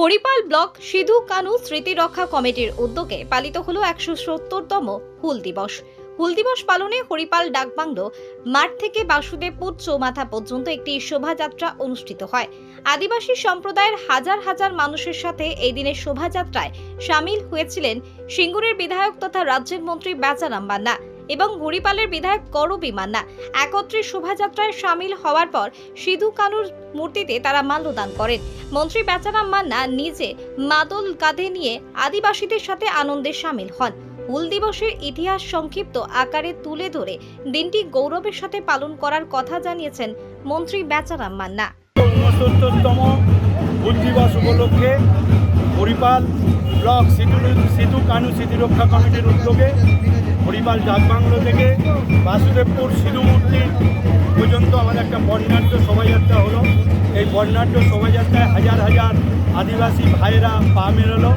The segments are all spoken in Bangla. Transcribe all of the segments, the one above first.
হরিপাল ব্লক সিধু কানু স্মৃতি রক্ষা কমিটির উদ্যোগে পালিত হলো একশো সত্তরতম হুল দিবস। হুল দিবস পালনে হরিপাল ডাকবাংলো, মাঠ থেকে বাসুদেবপুর চৌমাথা পর্যন্ত একটি শোভাযাত্রা অনুষ্ঠিত হয়। আদিবাসী সম্প্রদায়ের হাজার হাজার মানুষের সাথে এই দিনের শোভাযাত্রায় সামিল হয়েছিলেন সিঙ্গুরের বিধায়ক তথা রাজ্যের মন্ত্রী বেচারাম মান্না এবং হরিপালের বিধায়ক করবি মান্না একত্রে শোভাযাত্রায় সামিল হওয়ার পর সিধু কানুর মূর্তিতে তারা মাল্যদান করেন। মন্ত্রী বেচারাম মান্না নিজে মাদল কাঁধে নিয়ে আদিবাসীদের সাথে আনন্দে সামিল হন। হুল দিবসের ইতিহাস সংক্ষিপ্ত আকারে তুলে ধরে দিনটি গৌরবের সাথে পালন করার কথা জানিয়েছেন মন্ত্রী বেচারাম মান্না। উপলক্ষে হরিপাল ব্লক সিধু সিধু কানু স্মৃতিরক্ষা কমিটির উদ্যোগে হরিপাল ডাকবাংলো থেকে বাসুদেবপুর সিধু মূর্তি পর্যন্ত আমাদের একটা বর্ণাঢ্য শোভাযাত্রা হলো। এই বর্ণাঢ্য শোভাযাত্রায় হাজার হাজার আদিবাসী ভাইয়েরা পা মেরোলো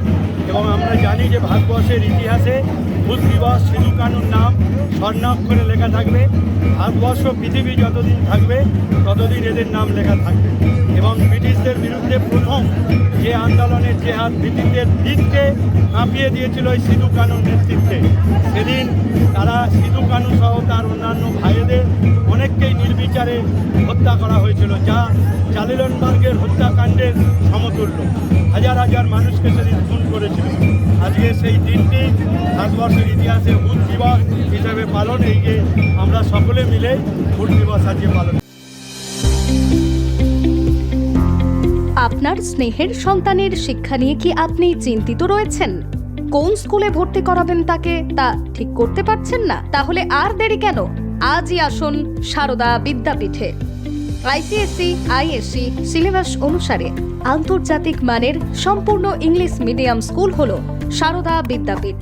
এবং আমরা জানি যে ভারতবর্ষের ইতিহাসে হুল দিবস সিধু কানুর নাম স্বর্ণাক্ষরে লেখা থাকবে। ভারতবর্ষ পৃথিবী যতদিন থাকবে, ততদিন এদের নাম লেখা থাকবে। এবং ব্রিটিশদের বিরুদ্ধে প্রথম যে আন্দোলনের যে হাত ব্রিটিশদের দিনকে কাঁপিয়ে দিয়েছিল ওই সিধু কানুর নেতৃত্বে। সেদিন তারা সিধু কানু সহ তার অন্যান্য ভাইয়েদের অনেককেই নির্বিচারে হত্যা করা হয়েছিল, যা জালিলনবার্গের হত্যাকাণ্ডের সমতুল্য। ভারতবর্ষের ইতিহাসে হুল দিবস হিসেবে পালন এই যে আমরা সকলে মিলে হুল দিবস আজকে পালন আপনার স্নেহের সন্তানের শিক্ষা নিয়ে কি আপনি চিন্তিত রয়েছেন? কোন স্কুলে ভর্তি করাবেন তাকে তা ঠিক করতে পারছেন না? তাহলে আর দেরি কেন? আজই আসুন সারদা বিদ্যাপীঠে। আইসিএসসি, আইএসসি সিলেবাস অনুসারে আন্তর্জাতিক মানের সম্পূর্ণ ইংলিশ মিডিয়াম স্কুল হল Sarada Vidyapith.